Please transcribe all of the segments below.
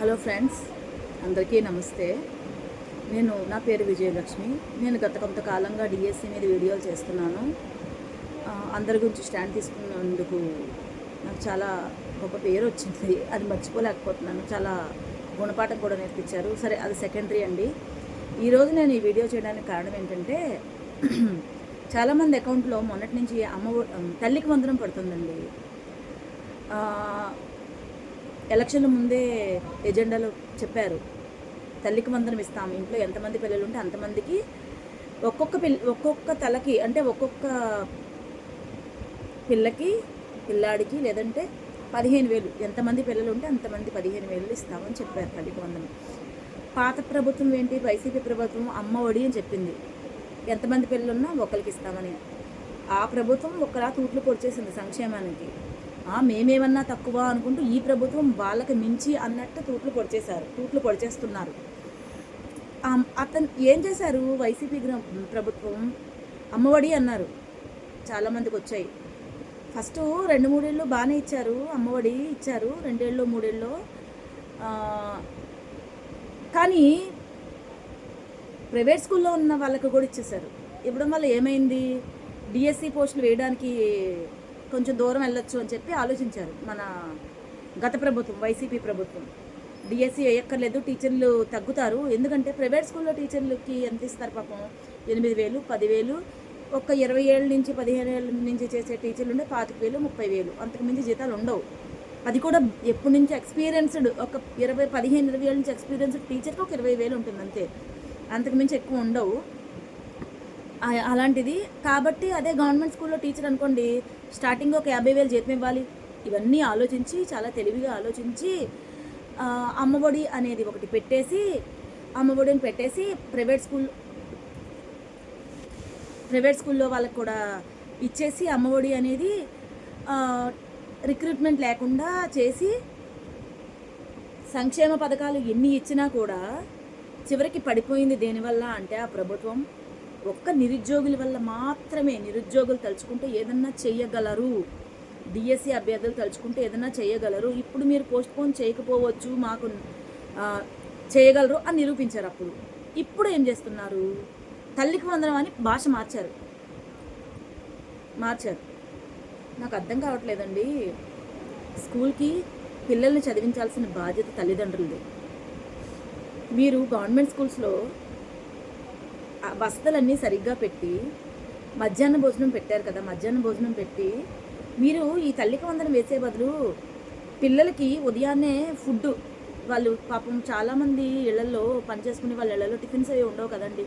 Hello friends అందరికీ నమస్తే. నేను నా పేరు విజయలక్ష్మి. నేను గత కొంతకాలంగా డిఎస్సి మీద వీడియోలు చేస్తున్నాను. అందరి గురించి స్టాండ్ తీసుకున్నందుకు నాకు చాలా గొప్ప పేరు వచ్చింది. అది మర్చిపోలేకపోతున్నాను. చాలా గుణపాఠం కూడా నేర్పించారు. సరే అది సెకండరీ అండి. ఈరోజు నేను ఈ వీడియో చేయడానికి కారణం ఏంటంటే చాలామంది అకౌంట్లో మొన్నటి నుంచి అమ్మ ఒ- తల్లికి వందనం పడుతుందండి. ఎలక్షన్ల ముందే ఎజెండాలో చెప్పారు. తల్లికి వందనం ఇస్తాం ఇంట్లో ఎంతమంది పిల్లలు ఉంటే అంతమందికి ఒక్కొక్క పిల్ల ఒక్కొక్క తలకి అంటే ఒక్కొక్క పిల్లకి పిల్లాడికి లేదంటే పదిహేను వేలు ఎంతమంది పిల్లలు ఉంటే అంతమంది పదిహేను వేలు ఇస్తామని చెప్పారు తల్లికి వందనం. పాత ప్రభుత్వం ఏంటి? వైసీపీ ప్రభుత్వం అమ్మ ఒడి అని చెప్పింది. ఎంతమంది పిల్లలున్నా ఒకరికి ఇస్తామని. ఆ ప్రభుత్వం ఒకలా తూట్లు పొడిచేసింది సంక్షేమానికి. మేమేమన్నా తక్కువ అనుకుంటూ ఈ ప్రభుత్వం వాళ్ళకి మించి అన్నట్టు తూట్లు పొడిచేశారు తూట్లు పొడిచేస్తున్నారు. అతను ఏం చేశారు? వైసీపీ గ్ర- ప్రభుత్వం అమ్మఒడి అన్నారు. చాలామందికి వచ్చాయి. ఫస్ట్ రెండు మూడేళ్ళు బాగానే ఇచ్చారు అమ్మఒడి ఇచ్చారు రెండేళ్ళు మూడేళ్ళు కానీ ప్రైవేట్ స్కూల్లో ఉన్న వాళ్ళకి కూడా ఇచ్చేశారు. ఇవ్వడం వల్ల ఏమైంది? డిఎస్సి పోస్టులు వేయడానికి కొంచెం దూరం వెళ్ళొచ్చు అని చెప్పి ఆలోచించారు మన గత ప్రభుత్వం వైసీపీ ప్రభుత్వం. డిఎస్సి వేయక్కర్లేదు టీచర్లు తగ్గుతారు. ఎందుకంటే ప్రైవేట్ స్కూల్లో టీచర్లకి ఎంత ఇస్తారు పాపం? ఎనిమిది వేలు పదివేలు. ఒక ఇరవై ఏళ్ళ నుంచి పదిహేను ఏళ్ళ నుంచి చేసే టీచర్లు ఉంటే పాతిక వేలు ముప్పై వేలు. అంతకు మించి జీతాలు ఉండవు. అది కూడా ఎప్పటి నుంచి ఎక్స్పీరియన్స్డ్ ఒక ఇరవై పదిహేను ఇరవై ఏళ్ళ నుంచి ఎక్స్పీరియన్స్డ్ టీచర్కి ఒక ఇరవై వేలు ఉంటుంది అంతే. అంతకుమించి ఎక్కువ ఉండవు. అలాంటిది. కాబట్టి అదే గవర్నమెంట్ స్కూల్లో టీచర్ అనుకోండి స్టార్టింగ్ ఒక యాభై వేలు జీతం ఇవ్వాలి. ఇవన్నీ ఆలోచించి చాలా తెలివిగా ఆలోచించి అమ్మఒడి అనేది ఒకటి పెట్టేసి అమ్మఒడిని పెట్టేసి ప్రైవేట్ స్కూల్ ప్రైవేట్ స్కూల్లో వాళ్ళకి కూడా ఇచ్చేసి అమ్మఒడి అనేది రిక్రూట్మెంట్ లేకుండా చేసి సంక్షేమ పథకాలు ఎన్ని ఇచ్చినా కూడా చివరికి పడిపోయింది దేనివల్ల అంటే ఆ ప్రభుత్వం. ఒక్క నిరుద్యోగుల వల్ల మాత్రమే నిరుద్యోగులు తలుచుకుంటే ఏదన్నా చేయగలరు. డిఎస్సి అభ్యర్థులు తలుచుకుంటే ఏదన్నా చేయగలరు. ఇప్పుడు మీరు పోస్ట్పోన్ చేయకపోవచ్చు మాకు చేయగలరు అని నిరూపించారు అప్పుడు. ఇప్పుడు ఏం చేస్తున్నారు? తల్లికి వందనం అని భాష మార్చారు. మార్చారు. నాకు అర్థం కావట్లేదండి. స్కూల్కి పిల్లల్ని చదివించాల్సిన బాధ్యత తల్లిదండ్రులది. మీరు గవర్నమెంట్ స్కూల్స్లో వసతులన్నీ సరిగ్గా పెట్టి మధ్యాహ్న భోజనం పెట్టారు కదా మధ్యాహ్న భోజనం పెట్టి మీరు ఈ తల్లికి వందనం వేసే బదులు పిల్లలకి ఉదయాన్నే ఫుడ్ వాళ్ళు పాపం చాలామంది ఇళ్ళలో పనిచేసుకునే వాళ్ళ ఇళ్ళలో టిఫిన్స్ అవి ఉండవు కదండి.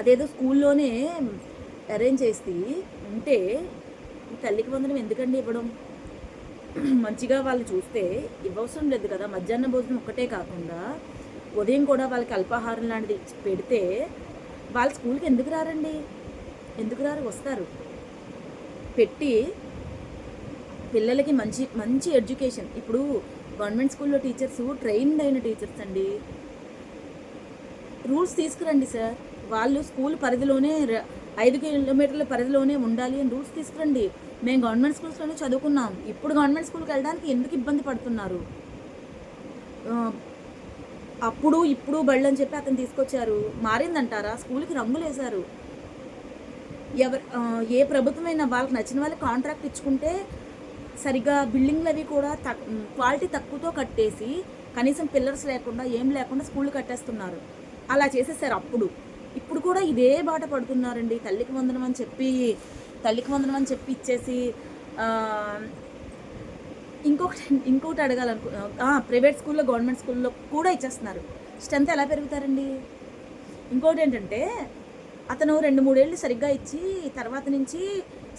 అదేదో స్కూల్లోనే అరేంజ్ చేసి ఉంటే తల్లికి వందనం ఎందుకండి ఇవ్వడం? మంచిగా వాళ్ళు చూస్తే ఇవ్వవసరం లేదు కదా. మధ్యాహ్న భోజనం ఒక్కటే కాకుండా ఉదయం కూడా వాళ్ళకి అల్పాహారం లాంటిది పెడితే వాళ్ళు స్కూల్కి ఎందుకు రారండి? ఎందుకు రారు? వస్తారు. పెట్టి పిల్లలకి మంచి మంచి ఎడ్యుకేషన్. ఇప్పుడు గవర్నమెంట్ స్కూల్లో టీచర్స్ ట్రైన్డ్ అయిన టీచర్స్ అండి. రూల్స్ తీసుకురండి సార్. వాళ్ళు స్కూల్ పరిధిలోనే ఐదు కిలోమీటర్ల పరిధిలోనే ఉండాలి అని రూల్స్ తీసుకురండి. మేము గవర్నమెంట్ స్కూల్స్లోనే చదువుకున్నాం. ఇప్పుడు గవర్నమెంట్ స్కూల్కి వెళ్ళడానికి ఎందుకు ఇబ్బంది పడుతున్నారు? అప్పుడు ఇప్పుడు బళ్ళు అని చెప్పి అతను తీసుకొచ్చారు. మారిందంటారా? స్కూల్కి రంగులు వేశారు ఎవరు ఏ ప్రభుత్వమైనా వాళ్ళకి నచ్చిన వాళ్ళకి కాంట్రాక్ట్ ఇచ్చుకుంటే సరిగా బిల్డింగ్లు అవి కూడా తక్ క్వాలిటీ తక్కువతో కట్టేసి కనీసం పిల్లర్స్ లేకుండా ఏం లేకుండా స్కూల్ కట్టేస్తున్నారు. అలా చేసేసారు అప్పుడు. ఇప్పుడు కూడా ఇదే బాట పడుతున్నారండి. తల్లికి వందనం అని చెప్పి తల్లికి వందనం అని చెప్పి ఇచ్చేసి ఇంకొకటి ఇంకొకటి అడగాలనుకు ప్రైవేట్ స్కూల్లో గవర్నమెంట్ స్కూల్లో కూడా ఇచ్చేస్తున్నారు. స్ట్రెంత్ ఎలా పెరుగుతారండి? ఇంకోటి ఏంటంటే అతను రెండు మూడేళ్ళు సరిగ్గా ఇచ్చి తర్వాత నుంచి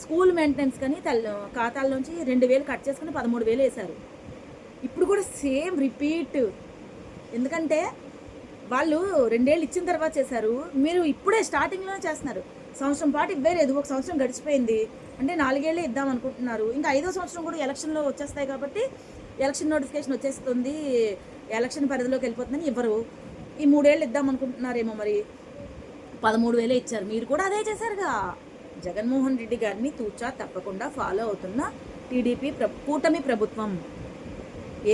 స్కూల్ మెయింటెనెన్స్ కానీ తల్లి ఖాతాల నుంచి రెండు వేలు కట్ చేసుకుని పదమూడు వేలు వేశారు. ఇప్పుడు కూడా సేమ్ రిపీట్. ఎందుకంటే వాళ్ళు రెండేళ్ళు ఇచ్చిన తర్వాత చేశారు. మీరు ఇప్పుడే స్టార్టింగ్లోనే చేస్తున్నారు. సంవత్సరం పాటు ఇవ్వలేదు ఒక సంవత్సరం గడిచిపోయింది. అంటే నాలుగేళ్ళే ఇద్దాం అనుకుంటున్నారు. ఇంకా ఐదో సంవత్సరం కూడా ఎలక్షన్లో వచ్చేస్తాయి కాబట్టి ఎలక్షన్ నోటిఫికేషన్ వచ్చేస్తుంది. ఎలక్షన్ పరిధిలోకి వెళ్ళిపోతుందని ఇవ్వరు. ఈ మూడేళ్ళు ఇద్దాం అనుకుంటున్నారేమో మరి. పదమూడు వేలే ఇచ్చారు. మీరు కూడా అదే చేశారుగా. జగన్మోహన్ రెడ్డి గారిని తూచా తప్పకుండా ఫాలో అవుతున్న టీడీపీ ప్ర కూటమి ప్రభుత్వం.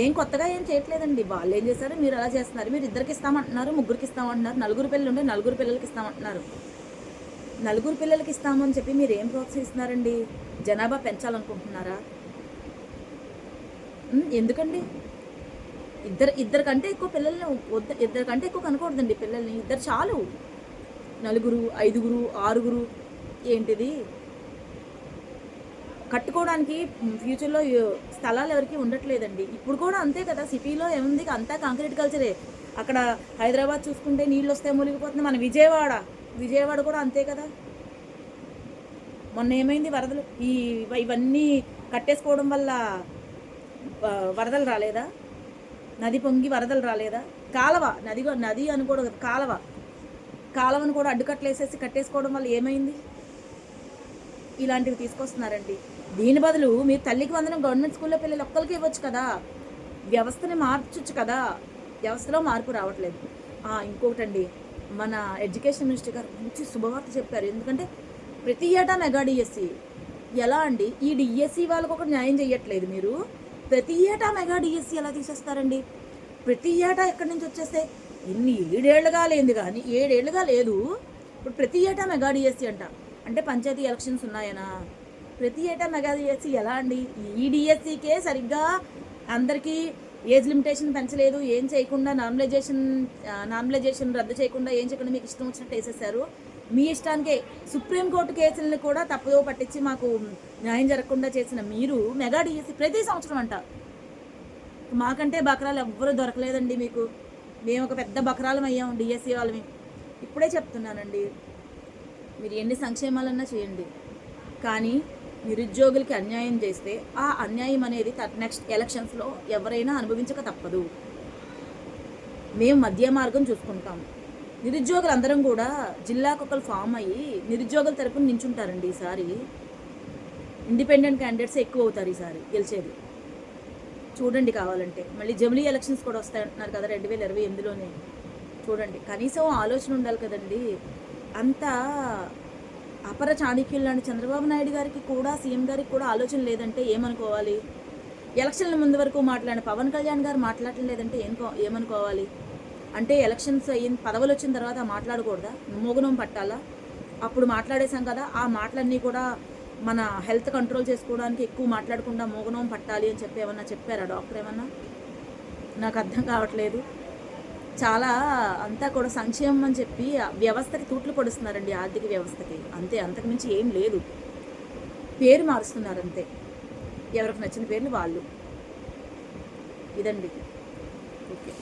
ఏం కొత్తగా ఏం చేయట్లేదండి. వాళ్ళు ఏం చేశారు? మీరు అలా చేస్తున్నారు. మీరు ఇద్దరికి ఇస్తామంటున్నారు ముగ్గురికి ఇస్తామంటున్నారు నలుగురు పిల్లలు ఉంటే నలుగురు పిల్లలకి ఇస్తామంటున్నారు. నలుగురు పిల్లలకి ఇస్తామని చెప్పి మీరు ఏం ప్రోత్సహిస్తున్నారండి? జనాభా పెంచాలనుకుంటున్నారా? ఎందుకండి? ఇద్దరు ఇద్దరు కంటే ఎక్కువ పిల్లల్ని వద్ద ఇద్దరు కంటే ఎక్కువ కనకూడదండి పిల్లల్ని. ఇద్దరు చాలు. నలుగురు ఐదుగురు ఆరుగురు ఏంటిది? కట్టుకోవడానికి ఫ్యూచర్లో స్థలాలు ఎవరికి ఉండట్లేదండి. ఇప్పుడు కూడా అంతే కదా సిటీలో ఏముంది? అంతా కాంక్రీట్ కల్చరే. అక్కడ హైదరాబాద్ చూసుకుంటే నీళ్ళు వస్తే మునిగిపోతుంది మన విజయవాడ. విజయవాడ కూడా అంతే కదా? మొన్న ఏమైంది వరదలు? ఈ ఇవన్నీ కట్టేసుకోవడం వల్ల వరదలు రాలేదా? నది పొంగి వరదలు రాలేదా? కాలవ నది కూడా- నది అనుకోవడం కాలవ. కాలవను కూడా అడ్డుకట్లేసేసి కట్టేసుకోవడం వల్ల ఏమైంది? ఇలాంటివి తీసుకొస్తున్నారండి. దీని బదులు మీరు తల్లికి వందనం గవర్నమెంట్ స్కూల్లో పిల్లలు ఒక్కరికి ఇవ్వచ్చు కదా? వ్యవస్థని మార్చొచ్చు కదా? వ్యవస్థలో మార్పు రావట్లేదు. ఇంకొకటండి. మన ఎడ్యుకేషన్ మినిస్టర్ గారు మంచి శుభవార్త చెప్పారు. ఎందుకంటే ప్రతి ఏటా మెగా డిఎస్సి ఎలా అండి? ఈ డిఎస్సి వాళ్ళకు ఒక న్యాయం చేయట్లేదు మీరు. ప్రతి ఏటా మెగా డిఎస్సి ఎలా తీసేస్తారండి? ప్రతి ఏటా ఎక్కడి నుంచి వచ్చేస్తే ఎన్ని ఏడేళ్ళుగా లేదు కానీ ఏడేళ్ళుగా లేదు. ఇప్పుడు ప్రతి ఏటా మెగా డిఎస్సి అంట. అంటే పంచాయతీ ఎలక్షన్స్ ఉన్నాయనా? ప్రతి ఏటా మెగా డిఎస్సి ఎలా అండి? ఈ డిఎస్సికే సరిగ్గా అందరికీ ఏజ్ లిమిటేషన్ పెంచలేదు ఏం చేయకుండా నార్మలైజేషన్ నార్మలైజేషన్ రద్దు చేయకుండా ఏం చేయకుండా మీకు ఇష్టం వచ్చినట్టు వేసేసారు. మీ ఇష్టానికే సుప్రీంకోర్టు కేసులను కూడా తప్పుదో పట్టించి మాకు న్యాయం జరగకుండా చేసిన మీరు మెగా డిఎస్సి ప్రతి సంవత్సరం అంట. మాకంటే బకరాలు ఎవ్వరూ దొరకలేదండి మీకు. మేము ఒక పెద్ద బకరాలం అయ్యాం డిఎస్సి వాళ్ళమి. ఇప్పుడే చెప్తున్నానండి. మీరు ఎన్ని సంక్షేమాలన్నా చేయండి. కానీ నిరుద్యోగులకి అన్యాయం చేస్తే ఆ అన్యాయం అనేది నెక్స్ట్ ఎలక్షన్స్లో ఎవరైనా అనుభవించక తప్పదు. మేము మధ్య మార్గం చూసుకుంటాం. నిరుద్యోగులు అందరం కూడా జిల్లాకు ఒకరు ఫామ్ అయ్యి నిరుద్యోగుల తరపున నించుంటారండి ఈసారి. ఇండిపెండెంట్ క్యాండిడేట్స్ ఎక్కువ అవుతారు ఈసారి గెలిచేది. చూడండి కావాలంటే. మళ్ళీ జమిలీ ఎలక్షన్స్ కూడా వస్తాయంటున్నారు కదా రెండు వేల ఇరవై ఎనిమిదిలోనే. చూడండి. కనీసం ఆలోచన ఉండాలి కదండి. అంతా అపర చాణక్యులు లాంటి చంద్రబాబు నాయుడు గారికి కూడా సీఎం గారికి కూడా ఆలోచన లేదంటే ఏమనుకోవాలి? ఎలక్షన్ల ముందు వరకు మాట్లాడిన పవన్ కళ్యాణ్ గారు మాట్లాడటం లేదంటే ఏం ఏమనుకోవాలి? అంటే ఎలక్షన్స్ అయిన పదవులు వచ్చిన తర్వాత మాట్లాడకూడదా? మోగునం పట్టాలా? అప్పుడు మాట్లాడేశాం కదా ఆ మాటలన్నీ కూడా మన హెల్త్ కంట్రోల్ చేసుకోవడానికి ఎక్కువ మాట్లాడకుండా మోగనం పట్టాలి అని చెప్పి ఏమన్నా చెప్పారా డాక్టర్ ఏమన్నా? నాకు అర్థం కావట్లేదు. చాలా అంతా కూడా సంక్షేమం అని చెప్పి వ్యవస్థకి తూట్లు పొడుస్తున్నారండి ఆర్థిక వ్యవస్థకి. అంతే అంతకుమించి ఏం లేదు. పేరు మారుస్తున్నారు అంతే ఎవరికి నచ్చిన పేర్లు వాళ్ళు. ఇదండి. ఓకే.